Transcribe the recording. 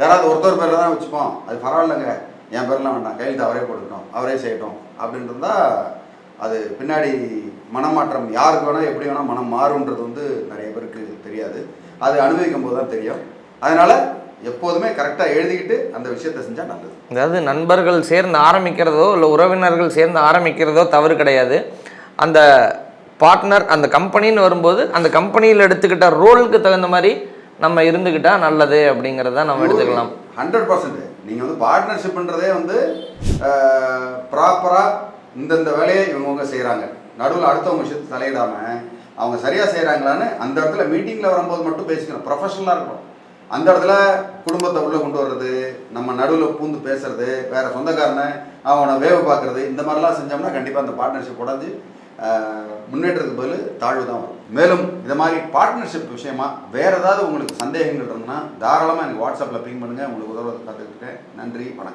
யாராவது ஒருத்தர் பேரில் தான் வச்சுப்போம். அது பரவாயில்லைங்க. என் பேர்லாம் வேண்டாம். கையெழுத்து அவரே போட்டுக்கிட்டோம். அவரே செய்யட்டும். அப்படின்றதா அது பின்னாடி மனமாற்றம் யாருக்கு வேணால் எப்படி வேணால் மனம் மாறுன்றது வந்து நிறைய பேருக்கு தெரியாது. அது அனுபவிக்கும் போது தான் தெரியும். அதனால் எப்போதுமே கரெக்டாக எழுதிக்கிட்டு அந்த விஷயத்தை செஞ்சால் நல்லது. அதாவது நண்பர்கள் சேர்ந்து ஆரம்பிக்கிறதோ இல்லை உறவினர்கள் சேர்ந்து ஆரம்பிக்கிறதோ தவறு கிடையாது. அந்த பார்ட்னர் அந்த கம்பெனின்னு வரும்போது அந்த கம்பெனியில் எடுத்துக்கிட்ட ரோலுக்கு தகுந்த மாதிரி நம்ம இருந்துக்கிட்டா நல்லது அப்படிங்கிறத நம்ம எடுத்துக்கலாம். Hundred percent. நீங்கள் வந்து பார்ட்னர்ஷிப்ன்றதே வந்து ப்ராப்பராக இந்தந்த வேலையை இவங்கவுங்க செய்கிறாங்க நடுவில் அடுத்தவங்க விஷயத்தை தலையிடாமல் அவங்க சரியாக செய்கிறாங்களான்னு அந்த இடத்துல மீட்டிங்கில் வரும்போது மட்டும் பேசிக்கணும். ப்ரொஃபஷனலாக இருக்கணும். அந்த இடத்துல குடும்பத்தை உள்ளே கொண்டு வர்றது நம்ம நடுவில் பூந்து பேசுறது வேற சொந்தக்காரனை அவனை வேவு பார்க்குறது இந்த மாதிரிலாம் செஞ்சோம்னா கண்டிப்பாக அந்த பார்ட்னர்ஷிப் உடஞ்சி முன்னேற்றத்துக்கு பதில் தாழ்வு தான் வரும். மேலும் இந்த மாதிரி பார்ட்னர்ஷிப் விஷயமா வேறு ஏதாவது உங்களுக்கு சந்தேகங்கள் இருந்ததுன்னா தாராளமாக எனக்கு வாட்ஸ்அப்பில் பிங் பண்ணுங்கள் உங்களுக்கு உதவ கற்றுக்கிட்டேன் நன்றி வணக்கம்.